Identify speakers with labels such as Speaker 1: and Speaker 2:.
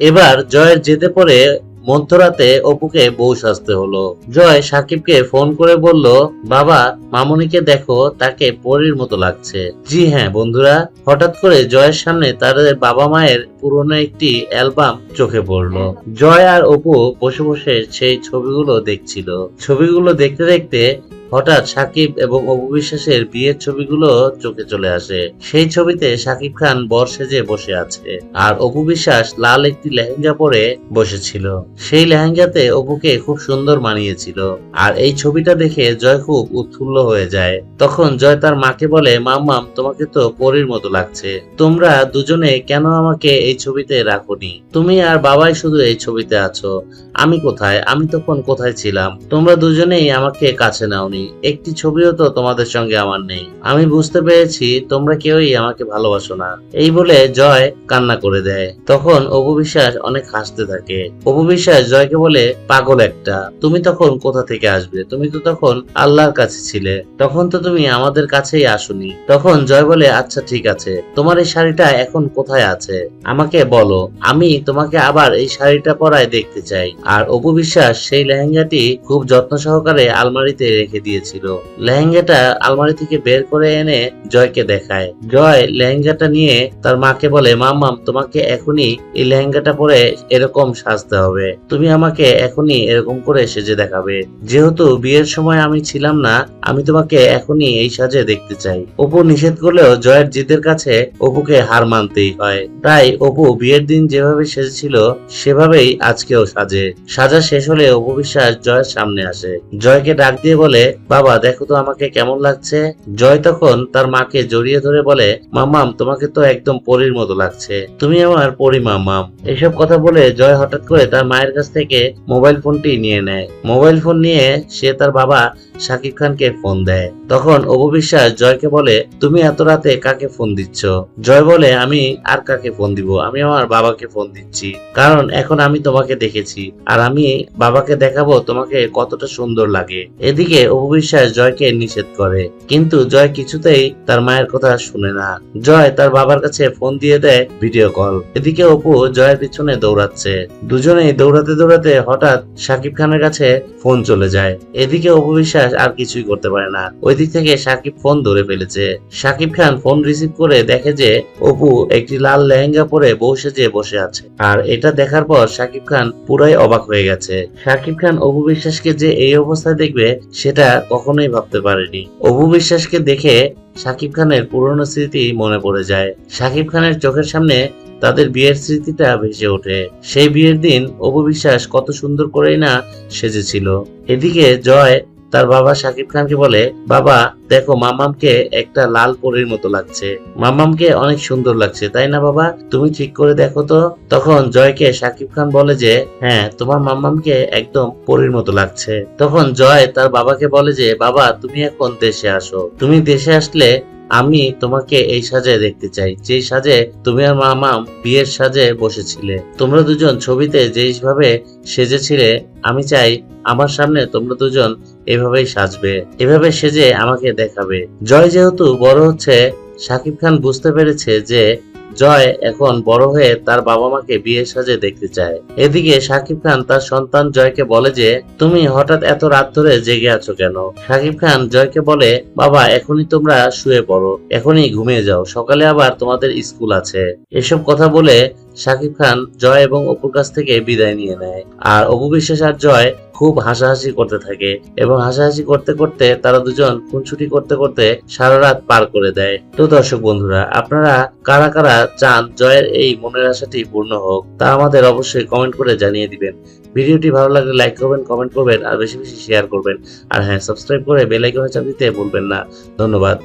Speaker 1: এবার জয়ের যেতে পরে মধ্যরাতে অপুকে বউ সাজতে হলো। জয় সাকিবকে ফোন করে বলল, বাবা, মামনিকে দেখো, তাকে পরীর মতো লাগছে। জি হ্যাঁ বন্ধুরা। হঠাৎ করে জয়ের সামনে তাদের বাবা মায়ের পুরনো একটি অ্যালবাম চোখে পড়ল। জয় আর অপু বসে বসে সেই ছবিগুলো দেখছিল। ছবিগুলো দেখতে দেখতে হঠাৎ সাকিব এবং অপু বিশ্বাসের বিয়ের ছবিগুলো চোখে চলে আসে। সেই ছবিতে সাকিব খান বর সেজে বসে আছে আর অপু বিশ্বাস লাল একটি লেহেঙ্গা পরে বসেছিল। সেই লেহেঙ্গাতে অপুকে খুব সুন্দর মানিয়েছিল আর এই ছবিটা দেখে জয় খুব উৎফুল্ল হয়ে যায়। তখন জয় তার মাকে বলে মাম্মাম তোমাকে তো পরীর মতো লাগছে। তোমরা দুজনে কেন আমাকে এই ছবিতে রাখোনি? তুমি আর বাবাই শুধু এই ছবিতে আছো। আমি কোথায়? আমি তখন কোথায় ছিলাম? তোমরা দুজনেই আমাকে কাছে নাওনি। একটি ছবিও তো তোমাদের সঙ্গে আমার নেই। আমি বুঝতে পেরেছি তোমরা কেউই আমাকে ভালোবাসো না। এই বলে জয় কান্না করে দেয়। তখন অপু বিশ্বাস অনেক হাসতে থাকে। অপু বিশ্বাস জয়কে বলে, পাগল একটা। তুমি তখন কোথা থেকে আসবে? তুমি তো তখন আল্লাহর কাছে ছিলে। তখন তো তুমি আমাদের কাছেই আসোনি। তখন জয় বলে আচ্ছা ঠিক আছে। তোমার এই শাড়িটা এখন কোথায় আছে? আমাকে বলো। আমি তোমাকে আবার এই শাড়িটা পরায় দেখতে চাই। আর অপু বিশ্বাস সেই লেহেঙ্গাটি খুব যত্ন সহকারে আলমারিতে রেখে দিয়েছিল লেহেঙ্গাটা আলমারি থেকে বের করে এনে জয়কে দেখায়। জয় লেহেঙ্গাটা নিয়ে তার মাকে বলে মাম্মাম তোমাকে এখনই এই লেহেঙ্গাটা পরে এরকম সাজতে হবে। তুমি আমাকে এখনই এরকম করে সেজে দেখাবে। যেহেতু বিয়ের সময় আমি ছিলাম না, আমি তোমাকে এখনই এই সাজে দেখতে চাই। অপু নিষেধ করলেও জয়ের জিদের কাছে অপুকে হার মানতেই হয়। তাই অপু বিয়ের দিন যেভাবে সেজেছিল, সেভাবেই আজকেও সাজে। সাজা শেষ হলে অপু বিশ্বাস জয়ের সামনে আসে। জয়কে ডাক দিয়ে বলে বাবা, দেখো তো আমাকে কেমন লাগছে। জয় তখন তার মাকে জড়িয়ে ধরে বলে, মাম্মাম, তোমাকে তো একদম পরীর মতো লাগছে। তুমি আমার পরি মাম্মাম। এসব কথা বলে জয় হঠাৎ করে তার মায়ের কাছ থেকে মোবাইল ফোনটি নিয়ে নেয়। মোবাইল ফোন নিয়ে সে তার বাবা শাকিব খানকে ফোন দেয়। তখন অপু বিশ্বাস জয়কে বলে, তুমি এত রাতে কাকে ফোন দিচ্ছ? জয় বলে, আমি আর কাকে ফোন দিব? আমি আমার বাবাকে ফোন দিচ্ছি। কারণ এখন আমি তোমাকে দেখেছি। আর আমি বাবাকে দেখাবো তোমাকে কতটা সুন্দর লাগে। এদিকে বিশ্বাস জয়কে নিষেধ করে। কিন্তু জয় কিছুতেই তার মায়ের কথা শুনে না। জয় তার বাবার কাছে ফোন দিয়ে দেয় ভিডিও কল। এদিকে অপু জয়ের পিছনে দৌড়াচ্ছে। দুজনেই দৌড়াতে দৌড়াতে হঠাৎ সাকিব খানের কাছে ফোন চলে যায়। এদিকে অপু বিশ্বাস আর কিছুই করতে পারে না। ওই দিক থেকে সাকিব ফোন ধরে ফেলেছে। সাকিব খান ফোন রিসিভ করে দেখে যে অপু একটি লাল লেহেঙ্গা পরে বউ সেজে বসে আছে। আর এটা দেখার পর সাকিব খান পুরাই অবাক হয়ে গেছে। সাকিব খান অপু বিশ্বাসকে যে এই অবস্থায় দেখবে, সেটা কখনোই ভাবতে পারেনি। অভু বিশ্বাসকে দেখে শাকিব খানের পুরনো স্মৃতি মনে পড়ে যায়। শাকিব খানের চোখের সামনে তাদের বিয়ের স্মৃতিটা ভেসে ওঠে। সেই বিয়ের দিন অপু বিশ্বাস কত সুন্দর করেই না সেজেছিল। এদিকে জয় তার বাবা সাকিব খানকে বলে, বাবা, দেখো, মামামকে একটা লাল পরীর মতো লাগছে। মামামকে অনেক সুন্দর লাগছে, তাই না বাবা? তুমি ঠিক করে দেখো তো। তখন জয়কে সাকিব খান বলে যে হ্যাঁ তোমার মামামকে একদম পরীর মতো লাগছে। তখন জয় তার বাবাকে বলে যে, বাবা, তুমি এখন দেশে আসো। তুমি দেশে আসলে আমি তোমাকে এই সাজে দেখতে চাই। যে সাজে তুমি আর মামা বিয়ের সাজে বসেছিলে। তোমরা দুজন ছবিতে যেইভাবে সেজেছিলে, আমি চাই আমার সামনে তোমরা দুজন এভাবেই সাজবে। এভাবে সেজে আমাকে দেখাবে। জয় যেহেতু বড় হচ্ছে শাকিব খান বুঝতে পেরেছে যে জয় এখন বড় হয়ে তার বাবা মাকে বিয়ের সাজে দেখতে চায়। এদিকে সাকিব খান তার সন্তান জয়কে বলে যে, তুমি হঠাৎ এত রাত ধরে জেগে আছো কেন? সাকিব খান জয়কে বলে, বাবা, এখনই তোমরা শুয়ে পড়ো, এখনই ঘুমিয়ে যাও, সকালে আবার তোমাদের স্কুল আছে। এসব কথা বলে সাকিব খান জয় এবং অপুর কাছ থেকে বিদায় নিয়ে নেয়। আর অপু বিশ্বাস আর জয় খুব হাসাহাসি করতে থাকে এবং হাসাহাসি করতে করতে তারা দুজন খুনছুটি করতে করতে সারা রাত পার করে দেয়। তো দর্শক বন্ধুরা, আপনারা কারা কারা চান জয়ের এই মনের আশাটি পূর্ণ হোক, তা আমাদের অবশ্যই কমেন্ট করে জানিয়ে দিবেন। ভিডিওটি ভালো লাগলে লাইক করবেন, কমেন্ট করবেন, আর বেশি বেশি শেয়ার করবেন। আর হ্যাঁ সাবস্ক্রাইব করে বেল চাপ দিতে ভুলবেন না। ধন্যবাদ।